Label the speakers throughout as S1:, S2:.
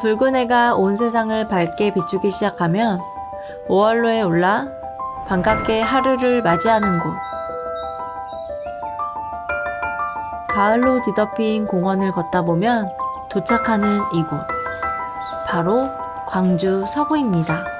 S1: 붉은 해가 온 세상을 밝게 비추기 시작하면 5월로에 올라 반갑게 하루를 맞이하는 곳. 가을로 뒤덮인 공원을 걷다 보면 도착하는 이곳. 바로 광주 서구입니다.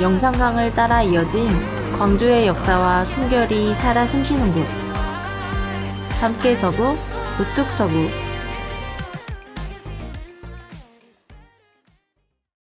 S1: 영산강을 따라 이어진 광주의 역사와 숨결이 살아 숨쉬는 곳. 함께 서구, 우뚝 서구,